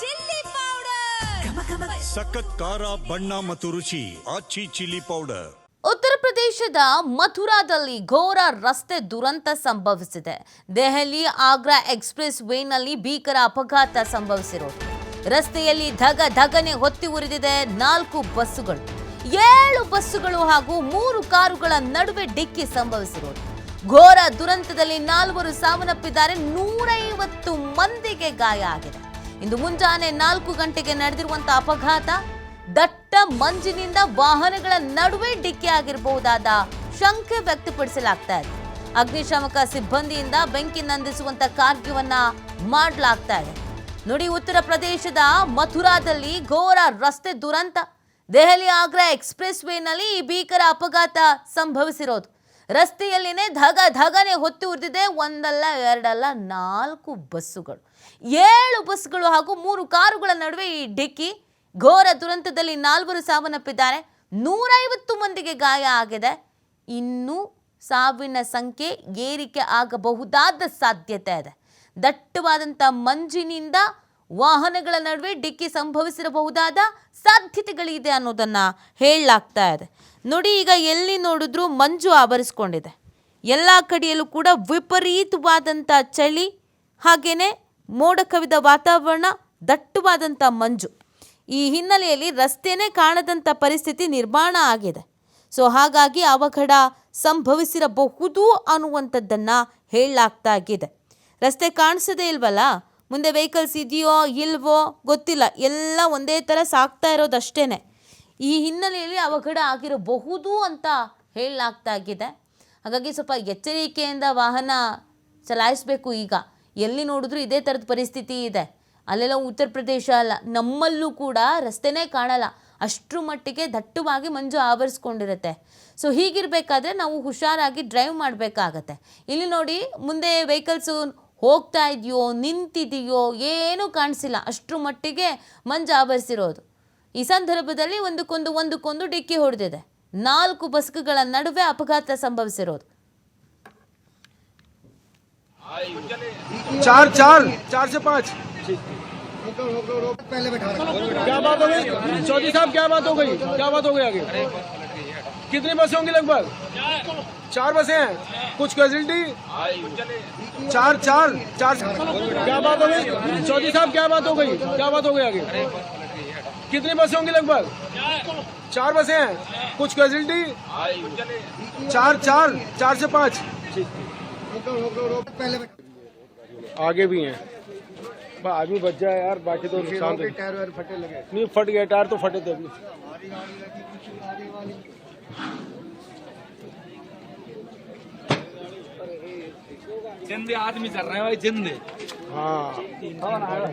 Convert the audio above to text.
Chilli powder. ಸಖತ್ ಖಾರ ಬಣ್ಣ ಮತ್ತು ರುಚಿ ಆಚಿ ಚಿಲ್ಲಿ ಪೌಡರ್. ಉತ್ತರ ಪ್ರದೇಶದ ಮಥುರಾದಲ್ಲಿ ಘೋರ ರಸ್ತೆ ದುರಂತ ಸಂಭವಿಸಿದೆ. ದೆಹಲಿ ಆಗ್ರಾ ಎಕ್ಸ್ಪ್ರೆಸ್ ವೇನಲ್ಲಿ ಭೀಕರ ಅಪಘಾತ ಸಂಭವಿಸಿರೋದು. ರಸ್ತೆಯಲ್ಲಿ ಧಗ ಧಗನೆ ಹೊತ್ತಿ ಉರಿದಿದೆ ನಾಲ್ಕು ಬಸ್ಸುಗಳು. ಏಳು ಬಸ್ಸುಗಳು ಹಾಗೂ ಮೂರು ಕಾರುಗಳ ನಡುವೆ ಡಿಕ್ಕಿ ಸಂಭವಿಸಿರೋದು. ಘೋರ ದುರಂತದಲ್ಲಿ ನಾಲ್ವರು ಸಾವನ್ನಪ್ಪಿದ್ದಾರೆ ನೂರೈವತ್ತು ಮಂದಿಗೆ ಗಾಯ ಆಗಿದೆ. ಇಂದು ಮುಂಜಾನೆ ನಾಲ್ಕು ಗಂಟೆಗೆ ನಡೆದಿರುವಂತಹ ಅಪಘಾತ, ದಟ್ಟ ಮಂಜಿನಿಂದ ವಾಹನಗಳ ನಡುವೆ ಡಿಕ್ಕಿ ಆಗಿರಬಹುದಾದ ಶಂಕೆ ವ್ಯಕ್ತಪಡಿಸಲಾಗ್ತಾ ಇದೆ. ಅಗ್ನಿಶಾಮಕ ಸಿಬ್ಬಂದಿಯಿಂದ ಬೆಂಕಿ ನಂದಿಸುವಂತ ಕಾರ್ಯವನ್ನ ಮಾಡಲಾಗ್ತಾ ಇದೆ. ನೋಡಿ, ಉತ್ತರ ಪ್ರದೇಶದ ಮಥುರಾದಲ್ಲಿ ಘೋರ ರಸ್ತೆ ದುರಂತ. ದೆಹಲಿ ಆಗ್ರಾ ಎಕ್ಸ್ಪ್ರೆಸ್ ವೇನಲ್ಲಿ ಈ ಭೀಕರ ಅಪಘಾತ ಸಂಭವಿಸಿರೋದು. ರಸ್ತೆಯಲ್ಲಿನೇ ಧಗ ಧಗನೆ ಹೊತ್ತಿ ಉರಿದಿದೆ. ಒಂದಲ್ಲ, ಎರಡಲ್ಲ, ನಾಲ್ಕು ಬಸ್ಸುಗಳು. ಏಳು ಬಸ್ಗಳು ಹಾಗೂ ಮೂರು ಕಾರುಗಳ ನಡುವೆ ಈ ಡಿಕ್ಕಿ ಘೋರ ದುರಂತದಲ್ಲಿ ನಾಲ್ವರು ಸಾವನ್ನಪ್ಪಿದ್ದಾರೆ. ನೂರೈವತ್ತು ಮಂದಿಗೆ ಗಾಯ ಆಗಿದೆ. ಇನ್ನೂ ಸಾವಿನ ಸಂಖ್ಯೆ ಏರಿಕೆ ಆಗಬಹುದಾದ ಸಾಧ್ಯತೆ ಇದೆ. ದಟ್ಟವಾದಂಥ ಮಂಜಿನಿಂದ ವಾಹನಗಳ ನಡುವೆ ಡಿಕ್ಕಿ ಸಂಭವಿಸಿರಬಹುದಾದ ಸಾಧ್ಯತೆಗಳಿದೆ ಅನ್ನೋದನ್ನು ಹೇಳಲಾಗ್ತಾ ಇದೆ. ನೋಡಿ ಈಗ ಎಲ್ಲಿ ನೋಡಿದ್ರೂ ಮಂಜು ಆವರಿಸ್ಕೊಂಡಿದೆ. ಎಲ್ಲ ಕಡೆಯಲ್ಲೂ ಕೂಡ ವಿಪರೀತವಾದಂಥ ಚಳಿ, ಹಾಗೇನೆ ಮೋಡ ಕವಿದ ವಾತಾವರಣ ದಟ್ಟವಾದಂಥ ಮಂಜು. ಈ ಹಿನ್ನೆಲೆಯಲ್ಲಿ ರಸ್ತೆನೇ ಕಾಣದಂಥ ಪರಿಸ್ಥಿತಿ ನಿರ್ಮಾಣ ಆಗಿದೆ. ಸೊ ಹಾಗಾಗಿ ಅವಘಡ ಸಂಭವಿಸಿರಬಹುದು ಅನ್ನುವಂಥದ್ದನ್ನು ಹೇಳಲಾಗ್ತಾ ಆಗಿದೆ ರಸ್ತೆ ಕಾಣಿಸೋದೇ ಇಲ್ವಲ್ಲ? ಮುಂದೆ ವೆಹಿಕಲ್ಸ್ ಇದೆಯೋ, ಇಲ್ವೋ, ಗೊತ್ತಿಲ್ಲ. ಎಲ್ಲ ಒಂದೇ ಥರ ಸಾಕ್ತಾ ಇರೋದಷ್ಟೇ ಈ ಹಿನ್ನೆಲೆಯಲ್ಲಿ ಅವಘಡ ಆಗಿರಬಹುದು ಅಂತ ಹೇಳಲಾಗ್ತಾ ಆಗಿದೆ. ಹಾಗಾಗಿ ಸ್ವಲ್ಪ ಎಚ್ಚರಿಕೆಯಿಂದ ವಾಹನ ಚಲಾಯಿಸಬೇಕು ಈಗ. ಎಲ್ಲಿ ನೋಡಿದ್ರೂ ಇದೇ ಥರದ ಪರಿಸ್ಥಿತಿ ಇದೆ. ಅಲ್ಲೆಲ್ಲ ಉತ್ತರ ಪ್ರದೇಶ ಅಲ್ಲ, ನಮ್ಮಲ್ಲೂ ಕೂಡ ರಸ್ತೆನೇ ಕಾಣಲ್ಲ. ಅಷ್ಟರ ಮಟ್ಟಿಗೆ ದಟ್ಟವಾಗಿ ಮಂಜು ಆವರಿಸ್ಕೊಂಡಿರುತ್ತೆ. ಸೊ ಹೀಗಿರಬೇಕಾದ್ರೆ ನಾವು ಹುಷಾರಾಗಿ ಡ್ರೈವ್ ಮಾಡಬೇಕಾಗತ್ತೆ. ಇಲ್ಲಿ ನೋಡಿ, ಮುಂದೆ ವೆಹಿಕಲ್ಸು ಹೋಗ್ತಾ ಇದೆಯೋ, ನಿಂತಿದೆಯೋ ಏನೂ ಕಾಣಿಸಿಲ್ಲ. ಅಷ್ಟರ ಮಟ್ಟಿಗೆ ಮಂಜು ಆವರಿಸಿರೋದು. ಈ ಸಂದರ್ಭದಲ್ಲಿ ಒಂದಕ್ಕೊಂದು ಒಂದಕ್ಕೊಂದು ಡಿಕ್ಕಿ ಹೊಡೆದಿದೆ ನಾಲ್ಕು ಬಸ್ಗಳ ನಡುವೆ ಅಪಘಾತ ಸಂಭವಿಸಿರೋದು चार चार चार से पाँच पहले बैठा क्या बात हो गई चौधरी साहब क्या बात हो गई क्या बात हो गई आगे कितनी बसें होंगी लगभग चार बसें हैं कुछ कैजुअलिटी चार चार चार क्या बात हो गई चौधरी साहब क्या बात हो गई क्या बात हो गई आगे कितनी बसें होंगी लगभग? चार बसें हैं? कुछ कैजुअलिटी चार चार चार से पाँच। पहले आगे भी हैं। आदमी बच जाए यार बाकी तो नुकसान टायर फटे लगे नहीं फट गया टायर तो फटे थे अभी। जिंदे आदमी चल रहे हैं भाई जिंदे। हाँ।